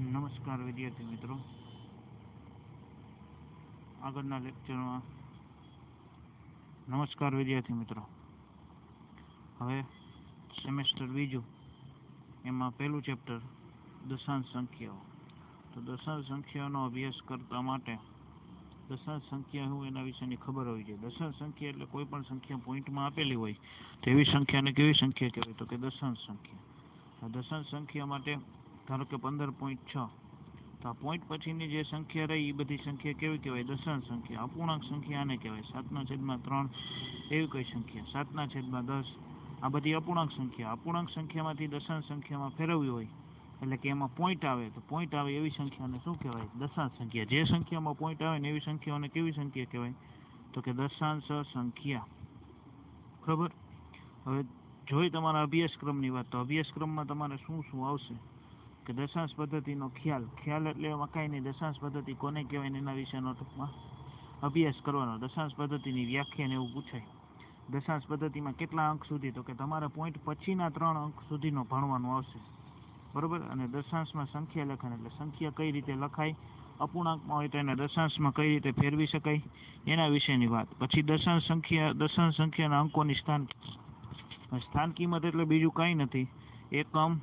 નમસ્કાર વિદ્યાર્થી મિત્રો. આગળના લેક્ચરમાં નમસ્કાર વિદ્યાર્થી મિત્રો. હવે સેમેસ્ટર બીજું. એમાં પહેલું ચેપ્ટર દશાંશ સંખ્યાઓ. તો દશાંશ સંખ્યાનો અભ્યાસ કરતા માટે દશાંશ સંખ્યા હું એના વિશેની ખબર હોવી જોઈએ. દશાંશ સંખ્યા એટલે કોઈ પણ સંખ્યા પોઈન્ટમાં આપેલી હોય તો એવી સંખ્યાને કેવી સંખ્યા કહેવાય? તો કે દશાંશ સંખ્યા. દશાંત સંખ્યા માટે ધારો કે પંદર પોઈન્ટ છ. તો આ પોઈન્ટ પછીની જે સંખ્યા રહી એ બધી સંખ્યા કેવી કહેવાય? દશાંશ સંખ્યા. અપૂર્ણાંક સંખ્યા આને કહેવાય? સાતના છેદમાં ત્રણ, એવી કઈ સંખ્યા? સાતના છેદમાં દસ. આ બધી અપૂર્ણાંક સંખ્યા. અપૂર્ણાંક સંખ્યામાંથી દશાંશ સંખ્યામાં ફેરવવી હોય, એટલે કે એમાં પોઈન્ટ આવે, તો પોઈન્ટ આવે એવી સંખ્યાને શું કહેવાય? દશાંશ સંખ્યા. જે સંખ્યામાં પોઈન્ટ આવે ને એવી સંખ્યાઓને કેવી સંખ્યા કહેવાય? તો કે દશાંશ સંખ્યા. બરાબર હવે જોઈ તમારા અભ્યાસક્રમની વાત. તો અભ્યાસક્રમમાં તમારે શું શું આવશે? કે દશાંશ પદ્ધતિનો ખ્યાલ. ખ્યાલ એટલે એમાં કાંઈ નહીં. દશાંશ પદ્ધતિ કોને કહેવાય એના વિશેનો ટૂંકમાં અભ્યાસ કરવાનો. દશાંશ પદ્ધતિની વ્યાખ્યા ને એવું પૂછાય. દશાંશ પદ્ધતિમાં કેટલા અંક સુધી? તો કે તમારે પોઈન્ટ પછીના ત્રણ અંક સુધીનો ભણવાનું આવશે. બરોબર? અને દશાંશમાં સંખ્યા લખાણ એટલે સંખ્યા કઈ રીતે લખાય? અપૂર્ણાંકમાં હોય તો એને દશાંશમાં કઈ રીતે ફેરવી શકાય? એના વિશેની વાત. પછી દશાંશ સંખ્યા, દશાંશ સંખ્યાના અંકોની સ્થાન. સ્થાન કિંમત એટલે બીજું કાંઈ નથી. એકમ,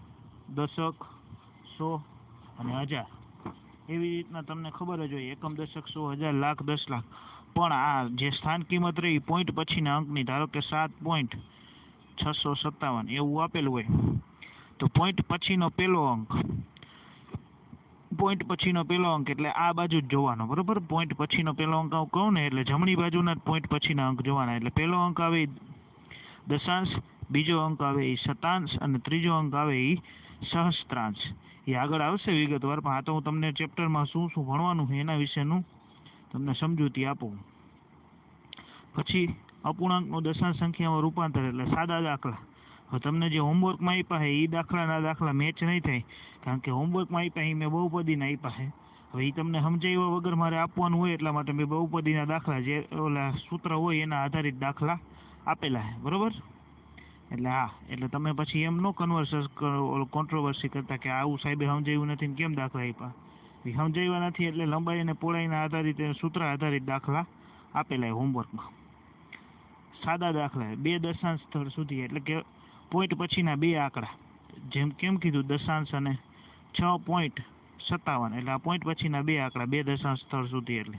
દશક સો અને હજાર. એવી રીતના તમને ખબર જ હોય, એકમ દશક સો હજાર, લાખ દસ લાખ. પણ આ જે સ્થાન કિંમત રહી પોઈન્ટ પછીના અંકની, ધારો કે સાત પોઈન્ટ છસો સત્તાવન, એવું આપેલું હોય. તો પોઈન્ટ પછીનો પહેલો અંક પોઈન્ટ પછીનો પહેલો અંક એટલે આ બાજુ જ જોવાનો, બરોબર? પોઈન્ટ પછીનો પહેલો અંક હું કહું ને, એટલે જમણી બાજુના જ પોઈન્ટ પછીના અંક જોવાના. એટલે પહેલો અંક આવે દશાંશ, બીજો અંક આવે એ શતાંશ, અને ત્રીજો અંક આવે એ સહસ્ત્રાંશ. એ આગળ આવશે વિગતવાર, પણ આ તો હું તમને ચેપ્ટરમાં શું શું ભણવાનું છે એના વિશેનું તમને સમજૂતી આપું. પછી અપૂર્ણાંકનું દશાંશ સંખ્યામાં રૂપાંતર, એટલે સાદા દાખલા. હવે તમને જે હોમવર્કમાં આપ્યા છે એ દાખલાના દાખલા મેચ નહીં થાય, કારણ કે હોમવર્કમાં આપ્યા એ મેં બહુપદીના આપ્યા છે. હવે એ તમને સમજાવ્યા વગર મારે આપવાનું હોય, એટલા માટે મેં બહુપદીના દાખલા જે ઓલા સૂત્ર હોય, એના આધારિત દાખલા આપેલા છે. બરોબર? એટલે હા, એટલે તમે પછી એમ નો કન્વર્સ કોન્ટ્રોવર્સી કરતા કે આવું સાહેબે સમજાવ્યું નથી ને કેમ દાખલા આપ્યા એ સમજાવ્યા નથી એટલે લંબાઈ અને પહોળાઈના આધારિત સૂત્ર આધારિત દાખલા આપેલા હોમવર્કમાં સાદા દાખલા બે દશાંશ સ્થળ સુધી, એટલે કે પોઈન્ટ પછીના બે આંકડા. જેમ કેમ કીધું, દશાંશ અને છ પોઈન્ટ સત્તાવન, એટલે આ પોઈન્ટ પછીના બે આંકડા, બે દશાંશ સ્થળ સુધી એટલે.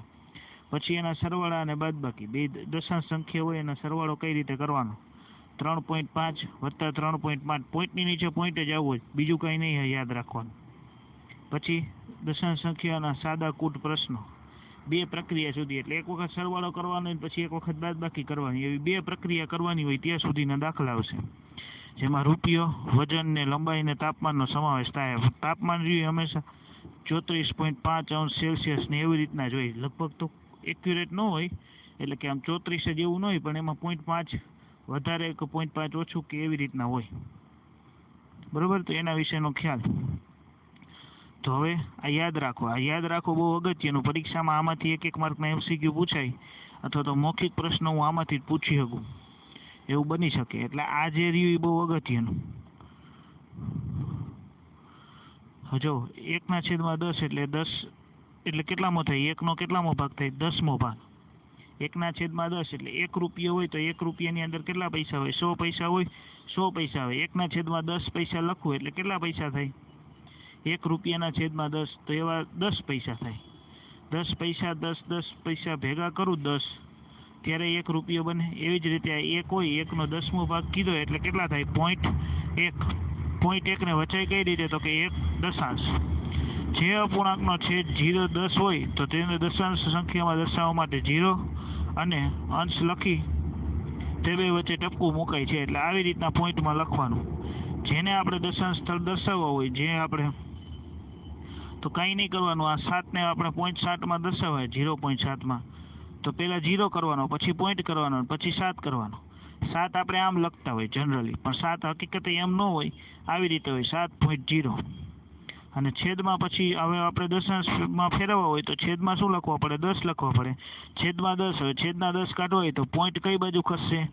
પછી એના સરવાળા અને બાદબાકી, બે દશાંશ સંખ્યા હોય એના સરવાળો કઈ રીતે કરવાનો? ત્રણ પોઈન્ટ પાંચ વત્તા ત્રણ પોઈન્ટ પાંચ. પોઈન્ટની નીચે પોઈન્ટ જ આવવો જ બીજું કંઈ નહીં યાદ રાખવાનું. પછી દશાંશ સંખ્યાના સાદા કૂટ પ્રશ્નો. બે પ્રક્રિયા સુધી. એટલે એક વખત સરવાળો કરવાનો પછી એક વખત બાદબાકી કરવાની. એવી બે પ્રક્રિયા કરવાની હોય, ત્યાં સુધીના દાખલા આવશે. જેમાં રૂપિયો, વજન ને લંબાઈ ને તાપમાનનો સમાવેશ થાય. તાપમાન રહ્યું હંમેશા ચોત્રીસ પોઈન્ટ પાંચ અંશ સેલ્સિયસ ને એવી રીતના જોઈએ લગભગ તો એક્યુરેટ ન હોય, એટલે કે આમ ચોત્રીસ જ એવું ન હોય, પણ એમાં પોઈન્ટ પાંચ વધારે કે પોઈન્ટ પાંચ ઓછું કે એવી રીતના હોય. બરોબર? તો એના વિશેનો ખ્યાલ. તો હવે આ યાદ રાખો. આ યાદ રાખો બહુ અગત્યનું. પરીક્ષામાં આમાંથી એક એક માર્કના એમસીક્યુ પૂછાય અથવા તો મૌખિક પ્રશ્ન હું આમાંથી જ પૂછી શકું. એવું બની શકે. એટલે આ જે રહ્યું એ બહુ અગત્યનું. જો એકના છેદમાં દસ એટલે દસ એટલે કેટલામો થાય? એકનો કેટલામો ભાગ થાય? દસમો ભાગ. એકના છેદમાં દસ એટલે એક રૂપિયો હોય તો એક રૂપિયાની અંદર કેટલા પૈસા હોય? સો પૈસા હોય, સો પૈસા હોય એકના છેદમાં દસ પૈસા લખવું એટલે કેટલા પૈસા થાય? એક રૂપિયાના છેદમાં દસ તો એવા દસ પૈસા થાય. દસ પૈસા, દસ દસ પૈસા ભેગા કરું દસ. ત્યારે એક રૂપિયો બને. એવી જ રીતે એક હોય, એકનો દસમો ભાગ કીધો એટલે કેટલા થાય? પોઈન્ટ એક. પોઈન્ટ એકને વચાઈ કઈ રીતે? તો કે એક દશાંશ. જે અપૂર્ણાંકનો છેદ જીરો દસ હોય તો તેને દશાંશ સંખ્યામાં દર્શાવવા માટે જીરો અને અંશ લખી તે બે વચ્ચે ટપકું મુકાય છે. એટલે આવી રીતના પોઈન્ટમાં લખવાનું. જેને આપણે દશાંશ સ્થળ દર્શાવવા હોય, જે આપણે તો કંઈ નહીં કરવાનું. આ સાતને આપણે પોઈન્ટ સાતમાં દર્શાવાય ઝીરો પોઈન્ટ સાતમાં. તો પહેલાં જીરો કરવાનો, પછી પોઈન્ટ કરવાનો, પછી સાત કરવાનો. સાત આપણે આમ લખતા હોય જનરલી પણ સાત હકીકતે એમ ન હોય, આવી રીતે હોય. સાત પોઈન્ટ જીરો અને છેદમાં પછી હવે આપણે દશાંશમાં ફેરવવા હોય તો છેદમાં શું લખવા પડે? દસ લખવા પડે. છેદમાં દસ હવે છેદના દસ કાઢવા હોય તો પોઈન્ટ કઈ બાજુ ખસશે?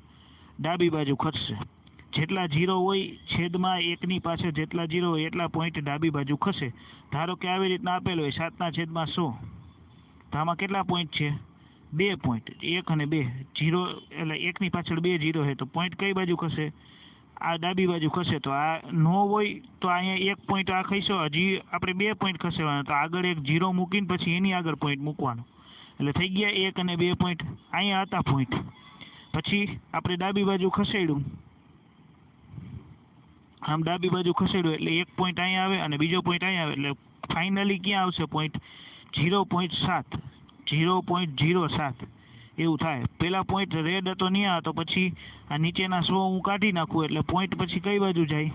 ડાબી બાજુ ખસશે. જેટલા જીરો હોય છેદમાં એકની પાછળ જેટલા જીરો હોય એટલા પોઈન્ટ ડાબી બાજુ ખસે. ધારો કે આવી રીતના આપેલ હોય, સાતના છેદમાં સો. તો આમાં કેટલા પોઈન્ટ છે? બે પોઈન્ટ એક અને બે. જીરો એટલે એકની પાછળ બે જીરો છે તો પોઈન્ટ કઈ બાજુ ખસે? આ ડાબી બાજુ ખસે તો આ નો હોય તો અહીંયા એક પોઈન્ટ આ ખસ્યો, હજી આપણે બે પોઈન્ટ ખસેવાના. તો આગળ એક જીરો મૂકીને પછી એની આગળ પોઈન્ટ મૂકવાનો. એટલે થઈ ગયા એક અને બે પોઈન્ટ અહીંયા હતા પોઈન્ટ પછી આપણે ડાબી બાજુ ખસેડ્યું. આમ ડાબી બાજુ ખસેડ્યું એટલે એક પોઈન્ટ અહીંયા આવે અને બીજો પોઈન્ટ અહીંયા આવે. એટલે ફાઇનલી ક્યાં આવશે પોઈન્ટ જીરો પોઈન્ટ સાત. જીરો પોઈન્ટ જીરો સાત. એવું થાય. પેલા પોઈન્ટ રેડ હતો ત્યાં તો પછી આ નીચેના સો હું કાઢી નાખું એટલે પોઈન્ટ પછી કઈ બાજુ જાય?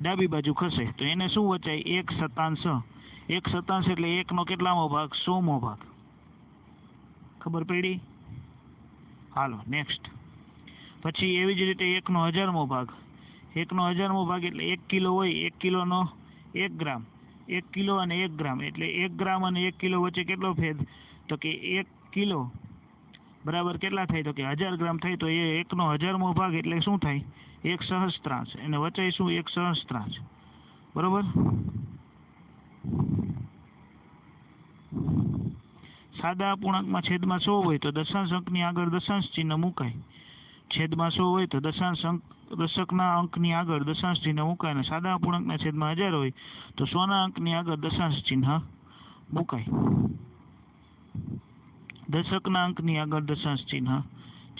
ડાબી બાજુ ખસે. તો એને શું વચાય? એક સતાંશ એક સતાંશ એટલે એકનો કેટલામો ભાગ? સોમો ભાગ. ખબર પડી? હાલો નેક્સ્ટ પછી એવી જ રીતે એકનો હજારમો ભાગ. એકનો હજારમો ભાગ એટલે એક કિલો હોય, એક કિલોનો એક ગ્રામ. એક કિલો અને એક ગ્રામ. એટલે એક ગ્રામ અને એક કિલો વચ્ચે કેટલો ભેદ? તો કે એક કિલો બરાબર કેટલા થાય તો કે હજાર ગ્રામ થાય તો એ એકનો હજારમો ભાગ એટલે શું થાય? એક સહસ્ત્રાંશ. એને વચ્ચે શું? એક સહસ્ત્રાંશ. બરાબર? સાદા અપૂર્ણાંકમાં છેદમાં સો હોય તો દશાંશ અંકની આગળ દશાંશ ચિહ્ન મુકાય. છેદમાં સો હોય તો દશાંશ અંક દશકના અંકની આગળ દશાંશ ચિહ્ન મુકાય અને સાદા અપૂર્ણાંકના છેદમાં હજાર હોય તો સોના અંકની આગળ દશાંશ ચિહ્ન મુકાય. દશકના અંકની આગળ દશાંશ ચિહ્ન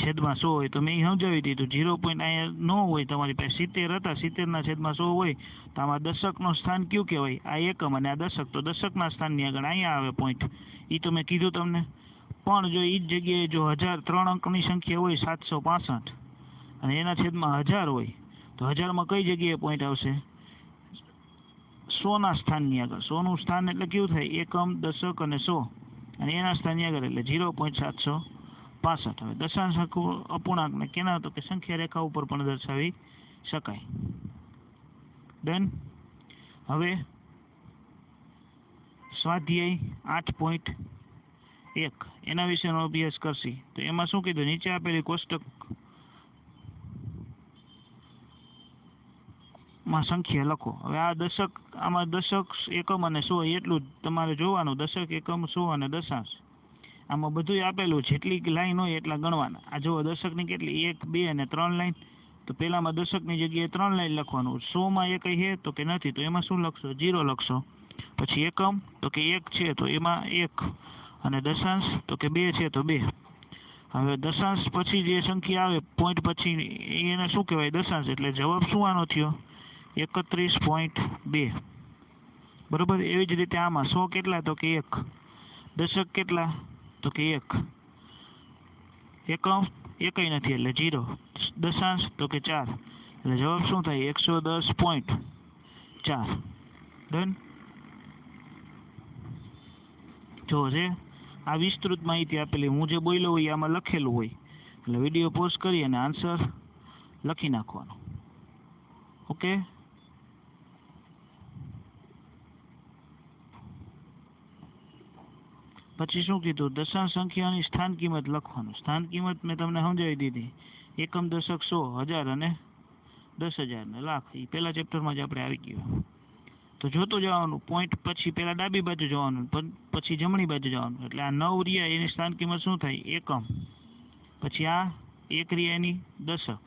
છેદમાં સો હોય તો મેં ઈ સમજાવી દીધું. ઝીરો પોઈન્ટ અહીંયા ન હોય તમારી પાસે. સિત્તેર હતા, સિત્તેરના છેદમાં સો હોય તો આમાં દશકનું સ્થાન કયું કહેવાય? આ એકમ અને આ દશક. તો દશકના સ્થાનની આગળ અહીંયા આવે પોઈન્ટ એ તો મેં કીધું તમને. પણ જો એ જ જગ્યાએ જો હજાર ત્રણ અંકની સંખ્યા હોય, સાતસો પાસઠ અને એના છેદમાં હજાર હોય, તો હજારમાં કઈ જગ્યાએ પોઈન્ટ આવશે? સોના સ્થાનની આગળ. સોનું સ્થાન એટલે કેવું થાય? એકમ, દશક અને સો. અને એના સ્થાનની આગળ એટલે ઝીરો પોઈન્ટ સાતસો પાસઠ. હવે દશાંશ અપૂર્ણાંકને કેના તો કે સંખ્યા રેખા ઉપર પણ દર્શાવી શકાય. ડન હવે સ્વાધ્યાય આઠ પોઈન્ટ એક. એના વિશેનો અભ્યાસ કરશી. તો એમાં શું કીધું? નીચે આપેલી કોષ્ટક માં સંખ્યા લખો. હવે આ દશક, આમાં દશક એકમ અને સો એટલું જ તમારે જોવાનું. દશક એકમ, સો અને દશાંશ. આમાં બધુંય આપેલું, જેટલી લાઈન હોય એટલા ગણવાના. આ જુઓ, દશકની કેટલી? એક, બે અને ત્રણ લાઈન. તો પહેલામાં દશકની જગ્યાએ ત્રણ લાઈન લખવાનું. સોમાં એ કંઈ છે તો કે નથી? તો એમાં શું લખશો? જીરો લખશો. પછી એકમ, તો કે એક છે, તો એમાં એક. અને દશાંશ, તો કે બે છે, તો બે. હવે દશાંશ પછી જે સંખ્યા આવે, પોઈન્ટ પછી એને શું કહેવાય? દશાંશ. એટલે જવાબ શું આનો થયો? એકત્રીસ પોઈન્ટ બે. બરોબર? એવી જ રીતે આમાં સો કેટલા તો કે એક. દશક કેટલા તો કે એક. એકમ એકય નથી એટલે જીરો દશાંશ તો કે ચાર. એટલે જવાબ શું થાય? એકસો દસ પોઈન્ટ ચાર. ડન? જો છે, આ વિસ્તૃત માહિતી આપેલી હું જે બોલ્યો હોય આમાં લખેલું હોય. એટલે વીડિયો પોઝ કરી અને આન્સર લખી નાખવાનો. ઓકે? પછી શું કીધું? દશાંશ સંખ્યાની સ્થાન કિંમત લખવાનું. સ્થાન કિંમત મેં તમને સમજાવી દીધી. એકમ દશક સો હજાર અને દસ હજાર ને લાખ. એ પહેલા ચેપ્ટરમાં જ આપણે આવી ગયું. તો જોતું જવાનું. પોઈન્ટ પછી પહેલાં ડાબી બાજુ જવાનું. પછી જમણી બાજુ જવાનું. એટલે આ નવ રિયા એની સ્થાન કિંમત શું થાય એકમ. પછી આ એક રિયા એની દશક.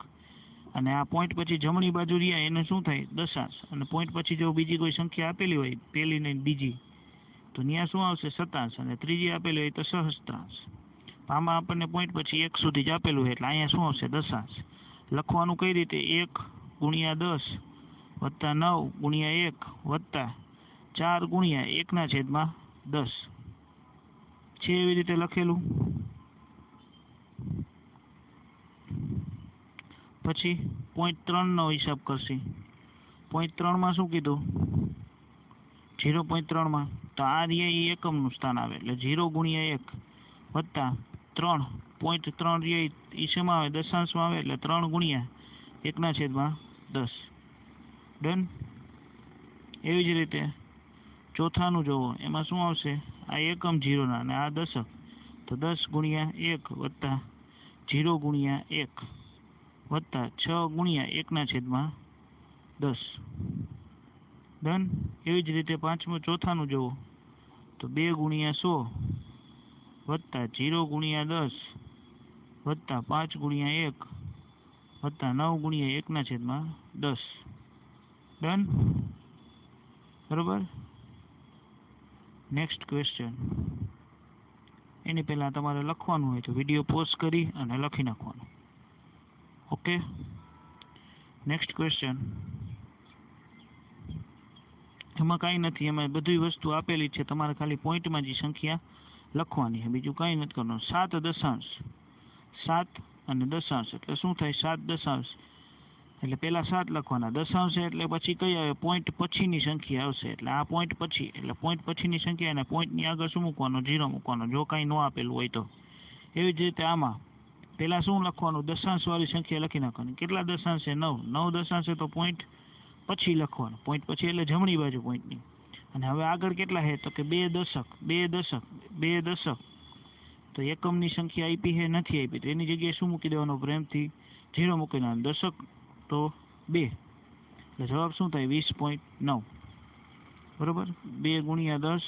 અને આ પોઈન્ટ પછી જમણી બાજુ રિયા એને શું થાય દશાંશ. અને પોઈન્ટ પછી જો બીજી કોઈ સંખ્યા આપેલી હોય પહેલી ને બીજી. તો ત્યાં શું આવશે? સતાંશ અને ત્રીજી આપેલી હોય તો સહસ્ત્રાંશ. આમાં આપણને પોઈન્ટ પછી એક સુધી જ આપેલું હોય એટલે અહીંયા શું આવશે? દશાંશ. લખવાનું કઈ રીતે? એક ગુણ્યા દસ વત્તા નવ ગુણ્યા એક વત્તા ચાર ગુણ્યા એકના છેદમાં દસ. છે એવી રીતે લખેલું? પછી પોઈન્ટ ત્રણનો હિસાબ કરશે. પોઈન્ટ ત્રણમાં શું કીધું? ઝીરો પોઈન્ટ ત્રણમાં તો આ રહ્યા એ એકમનું સ્થાન આવે. એટલે ઝીરો ગુણ્યા એક વત્તા ત્રણ પોઈન્ટ ત્રણ રહ્યા એ આવે? દશાંશમાં આવે. એટલે ત્રણ ગુણ્યા એકના છેદમાં દસ. ડન એવી જ રીતે ચોથાનું જોવો. એમાં શું આવશે? આ એકમ ઝીરોના અને આ દશક. તો દસ ગુણ્યા એક વત્તા ઝીરો ગુણ્યા એક વત્તા છ ગુણ્યા એકના છેદમાં દસ. ડન એવી જ રીતે પાંચમું, ચોથાનું જુઓ તો બે ગુણ્યા સો વત્તા જીરો ગુણ્યા દસ વત્તા પાંચ ગુણ્યા એક વત્તા નવ ગુણ્યા એકના છેદમાં દસ. ડન બરોબર? નેક્સ્ટ ક્વેશ્ચન એની પહેલાં તમારે લખવાનું હોય તો વીડિયો પોઝ કરી અને લખી નાખવાનું. ઓકે નેક્સ્ટ ક્વેશ્ચન એમાં કાંઈ નથી, એમાં બધી વસ્તુ આપેલી છે. તમારે ખાલી પોઈન્ટમાં જે સંખ્યા લખવાની છે. બીજું કાંઈ નથી કરવાનું. સાત દશાંશ. સાત અને દશાંશ. એટલે શું થાય? સાત દશાંશ. એટલે પહેલાં સાત લખવાના. દશાંશ એટલે પછી કઈ આવે? પોઈન્ટ પછીની સંખ્યા આવશે. એટલે આ પોઈન્ટ પછી. એટલે પોઈન્ટ પછીની સંખ્યા અને પોઈન્ટની આગળ શું મૂકવાનો? ઝીરો મૂકવાનો. જો કાંઈ ન આપેલું હોય તો. એવી જ રીતે આમાં. પહેલાં શું લખવાનું? દશાંશવાળી સંખ્યા લખી નાખવાની. કેટલા દશાંશ? છે નવ. નવ દશાંશ તો પોઈન્ટ પછી લખવાનું. પોઈન્ટ પછી એટલે જમણી બાજુ પોઈન્ટની અને હવે આગળ કેટલા છે? તો કે બે દશક બે દશક બે દશક. તો એકમની સંખ્યા આપી છે, નથી આપી. તો એની જગ્યાએ શું મૂકી દેવાનો? પ્રેમથી ઝીરો મૂકી દેવાનો. દશક તો બે. એટલે જવાબ શું થાય? વીસ પોઈન્ટ નવ. બરોબર? બે ગુણ્યા દસ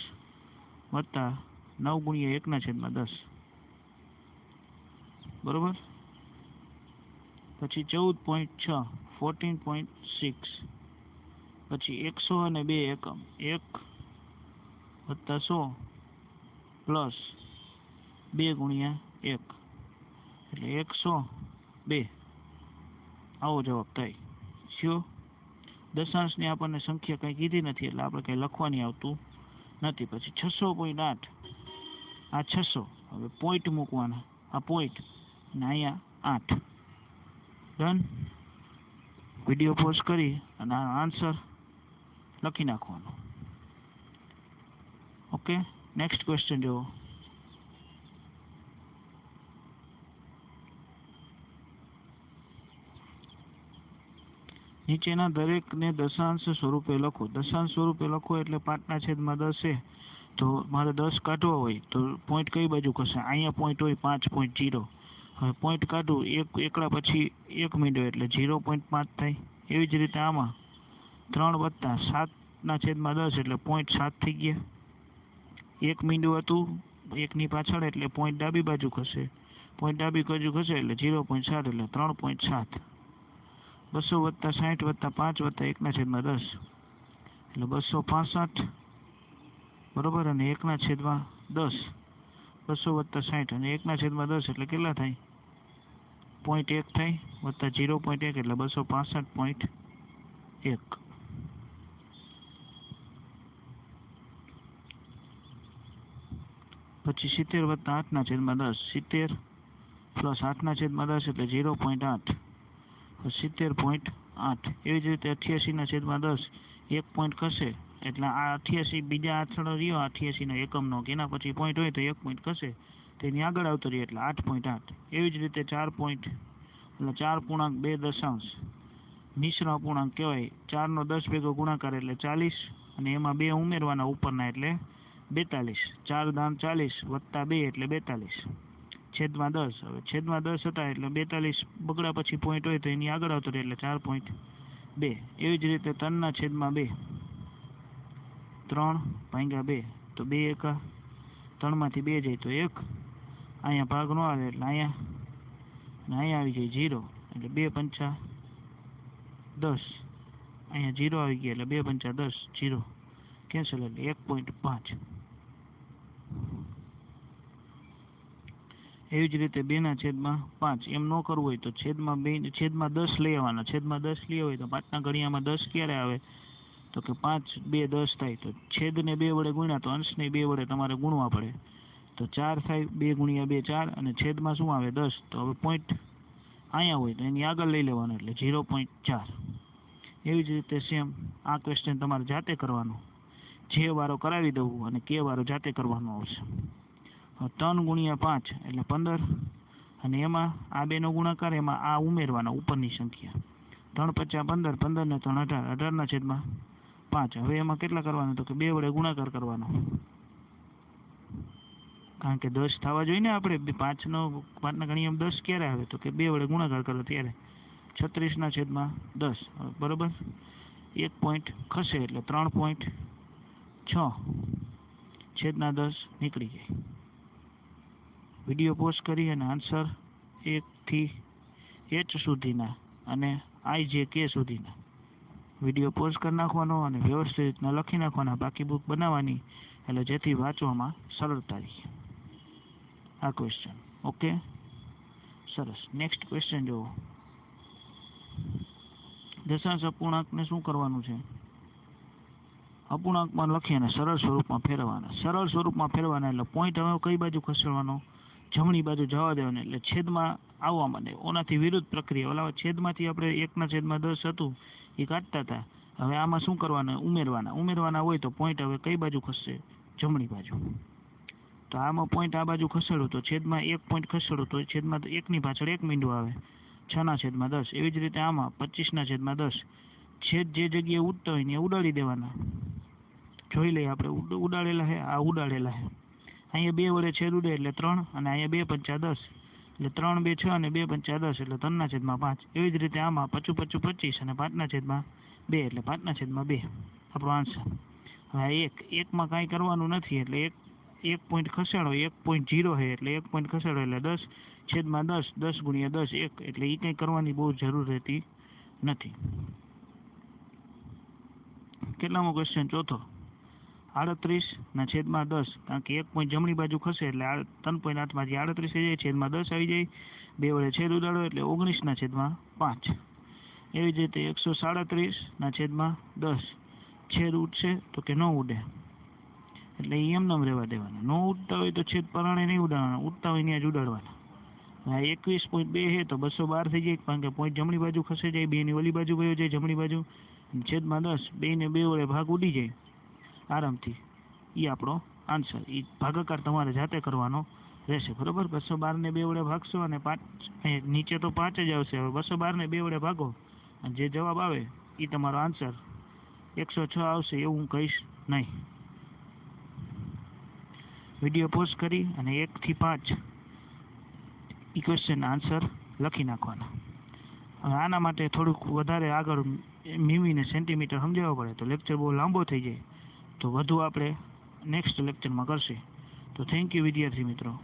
વત્તા નવ ગુણ્યા એકના છેદમાં દસ. બરાબર? પછી ચૌદ પોઈન્ટ છ ફોર્ટીન પોઈન્ટ સિક્સ પછી એકસો અને બે એકમ. એક વત્તા સો પ્લસ બે ગુણ્યા એક. એટલે એકસો બે. આવો જવાબ થાય. શું દશાંશની આપણને સંખ્યા કંઈ કીધી નથી, એટલે આપણે કંઈ લખવાની આવતું નથી. પછી છસો પોઈન્ટ આઠ. આ છસો. હવે પોઈન્ટ મૂકવાના. આ પોઈન્ટ અને અહીંયા આઠ. ડન વીડિયો પોઝ કરી. અને આન્સર લખી નાખવાનું. ઓકે નેક્સ્ટ ક્વેશ્ચન જુઓ. નીચેના દરેકને દશાંશ સ્વરૂપે લખો. દશાંશ સ્વરૂપે લખો એટલે પાંચના છેદમાં દસ તો મારે દસ કાઢવા હોય તો પોઈન્ટ કઈ બાજુ કરશે અહીંયા પોઈન્ટ હોય, પાંચ પોઈન્ટ જીરો હવે પોઈન્ટ કાઢું, એક એકડા પછી એક મીંડો એટલે જીરો પોઈન્ટ પાંચ થાય. એવી જ રીતે આમાં. ત્રણ વત્તા સાતના છેદમાં દસ એટલે પોઈન્ટ સાત થઈ ગયા. એક મીંડું હતું, એકની પાછળ એટલે પોઈન્ટ ડાબી બાજુ ખસે. પોઈન્ટ ડાબી બાજુ ખસે એટલે ઝીરો પોઈન્ટ સાત એટલે ત્રણ પોઈન્ટ સાત. બસો વત્તા સાઠ વત્તા પાંચ વત્તા એકના છેદમાં દસ. એટલે બસો પાસઠ બરોબર અને એકના છેદમાં દસ. બસો વત્તા સાઠ અને એકના છેદમાં દસ એટલે કેટલા થાય? પોઈન્ટ એક થાય વત્તા ઝીરો પોઈન્ટ એક એટલે બસો પાસઠ પોઈન્ટ એક. પછી સિત્તેર વત્તા આઠના છેદમાં દસ. સિત્તેર પ્લસ આઠના છેદમાં દસ એટલે ઝીરો પોઈન્ટ આઠ. સિત્તેર પોઈન્ટ આઠ. એવી જ રીતે અઠ્યાસીના છેદમાં દસ એક પોઈન્ટ ખસે એટલે આ અઠ્યાસી બીજા આથડો રહ્યો, અઠ્યાસીનો એકમનો. કે એના પછી પોઈન્ટ હોય તો એક પોઈન્ટ ખસે તેની આગળ આવતો રહ્યો એટલે આઠ પોઈન્ટ આઠ. એવી જ રીતે ચાર પોઈન્ટ, એટલે ચાર પૂર્ણાંક બે દશાંશ. મિશ્ર અપૂર્ણાંક કહેવાય. ચારનો દસ ભેગો ગુણાકાર એટલે ચાલીસ. અને એમાં બે ઉમેરવાના ઉપરના એટલે બેતાલીસ, ચાર દામ ચાલીસ વત્તા બે એટલે બેતાલીસ. છેદમાં દસ, હવે છેદમાં દસ હતા એટલે બેતાલીસ બગડા પછી પોઈન્ટ હોય તો એની આગળ આવતો રહે એટલે ચાર પોઈન્ટ બે. એવી જ રીતે ત્રણના છેદમાં બે. ત્રણ ભાંગ્યા બે, તો બે એકા. ત્રણમાંથી બે જાય તો એક. અહીંયા ભાગ ન આવે એટલે અહીંયા અને અહીંયા આવી જાય જીરો એટલે બે પંચા દસ. અહીંયા જીરો આવી ગયા એટલે બે પંચા દસ જીરો કેન્સલ એટલે એક પોઈન્ટ પાંચ. એવી જ રીતે બેના છેદમાં પાંચ, એમ ન કરવું હોય તો છેદમાં બે, છેદમાં દસ લઈ આવવાના. છેદમાં દસ લઈ હોય તો પાંચના ઘડિયામાં દસ ક્યારે આવે? તો કે પાંચ, બે, દસ થાય. તો છેદને બે વડે ગુણ્યા તો અંશને બે વડે તમારે ગુણવા પડે. તો ચાર થાય, બે ગુણ્યા બે, ચાર, અને છેદમાં શું આવે? દસ. તો હવે પોઈન્ટ અહીંયા હોય તો એની આગળ લઈ લેવાનું એટલે ઝીરો પોઈન્ટ ચાર. એવી જ રીતે સેમ આ ક્વેશ્ચન તમારે જાતે કરવાનો. જે વારો કરાવી દઉં અને કે વારો જાતે કરવાનો આવશે. ત્રણ ગુણ્યા પાંચ એટલે પંદર. અને એમાં આ બેનો ગુણાકાર, એમાં આ ઉમેરવાના ઉપરની સંખ્યા. ત્રણ પચાસ પંદર પંદર ને ત્રણ અઢાર. અઢારના છેદમાં પાંચ. હવે એમાં કેટલા કરવાના? તો કે બે વડે ગુણાકાર કરવાનો. કારણ કે દસ થવા જોઈએ ને આપણે પાંચનો પાંચના ગણીએ દસ ક્યારે આવે? તો કે બે વડે ગુણાકાર કરો ત્યારે. છત્રીસના છેદમાં દસ. બરાબર? એક પોઈન્ટ ખસે એટલે ત્રણ પોઈન્ટ છ. છેદના દસ નીકળી જાય. વીડિયો પોસ્ટ કરી અને આન્સર એકથી એચ સુધીના અને આઈ જે કે સુધીના. વીડિયો પોસ્ટ કરી નાખવાનો અને વ્યવસ્થિત રીતના લખી નાખવાના, બાકી બુક બનાવવાની. એટલે જેથી વાંચવામાં સરળતા રહે. આ ક્વેશ્ચન ઓકે સરસ. નેક્સ્ટ ક્વેશ્ચન જુઓ. દશાંશ અપૂર્ણાંકને શું કરવાનું છે? અપૂર્ણાંકમાં લખી અને સરળ સ્વરૂપમાં ફેરવવાના. સરળ સ્વરૂપમાં ફેરવાના એટલે પોઈન્ટ હવે કઈ બાજુ ખસેડવાનો? જમણી બાજુ જવા દેવાની એટલે છેદમાં આવવા માંડે. ઓનાથી વિરુદ્ધ પ્રક્રિયા. ઓલા છેદમાંથી આપણે એકના છેદમાં દસ હતું, એ કાઢતા હતા. હવે આમાં શું કરવાના? ઉમેરવાના. ઉમેરવાના હોય તો પોઈન્ટ હવે કઈ બાજુ ખસશે? જમણી બાજુ. તો આમાં પોઈન્ટ આ બાજુ ખસેડો તો છેદમાં એક પોઈન્ટ ખસેડો તો છેદમાં એકની પાછળ એક મીંડું આવે. છના છેદમાં દસ. એવી જ રીતે આમાં પચીસના છેદમાં દસ. છેદ જે જગ્યાએ ઉડતા હોય ને ઉડાડી દેવાના. જોઈ લઈએ આપણે. ઉડાડેલા હે? આ ઉડાડેલા છે અહીંયા બે વડે છેદ ઉડે એટલે ત્રણ અને અહીંયા બે પંચા દસ. એટલે ત્રણ બે છ અને બે પંચા દસ એટલે ત્રણના છેદમાં પાંચ. એવી જ રીતે આમાં પચું પચું પચીસ અને પાંચના છેદમાં બે એટલે પાંચના છેદમાં બે. આપણો આન્સર હવે આ એક, એકમાં કાંઈ કરવાનું નથી એટલે એક એક પોઈન્ટ ખસેડો, એક પોઈન્ટ જીરો છે એટલે એક પોઈન્ટ ખસેડો એટલે દસ છેદમાં દસ દસ ગુણ્યા દસ એક એટલે એ કંઈ કરવાની બહુ જરૂર રહેતી નથી. કેટલામો ક્વેશ્ચન ચોથો. આડત્રીસના છેદમાં દસ. કારણ કે એક પોઈન્ટ જમણી બાજુ ખસે એટલે ત્રણ પોઈન્ટ આઠમાંથી આડત્રીસ થઈ જાય, છેદમાં દસ આવી જાય. બે વડે છેદ ઉડાડો એટલે ઓગણીસના છેદમાં પાંચ. એવી જ રીતે એકસો સાડત્રીસના છેદમાં દસ. છેદ ઉડશે તો કે ન ઉડે. એટલે ઈ એમનેમ રહેવા દેવાના. ન ઉડતા હોય તો છેદ પરાણે નહીં ઉડાડવાના. ઉડતા હોય ત્યાં જ ઉડાડવાના. આ એકવીસ પોઈન્ટ બે છે તો બસો બાર થઈ જાય, કારણ કે પોઈન્ટ જમણી બાજુ ખસે જાય, બેની ઓલી બાજુ ગયો જાય જમણી બાજુ. છેદમાં દસ, બેને બે વડે ભાગ ઉડી જાય. આરામથી. એ આપણો આન્સર એ ભાગાકાર તમારે જાતે કરવાનો રહેશે. બરાબર? બસો બારને બે વડે ભાગશો અને પાંચ નીચે તો પાંચ જ આવશે. હવે બસો બારને બે વડે ભાગો. અને જે જવાબ આવે એ તમારો આન્સર એકસો છ આવશે એવું હું કહીશ નહીં. વીડિયો પોઝ કરી અને એકથી પાંચ એ ક્વેશ્ચનના આન્સર લખી નાખવાના. હવે આના માટે થોડુંક વધારે આગળ મીમીને સેન્ટીમીટર સમજાવવા પડે. તો લેક્ચર બહુ લાંબો થઈ જાય. તો વધુ આપણે નેક્સ્ટ લેક્ચરમાં કરશે. તો થેન્ક યુ વિદ્યાર્થી મિત્રો.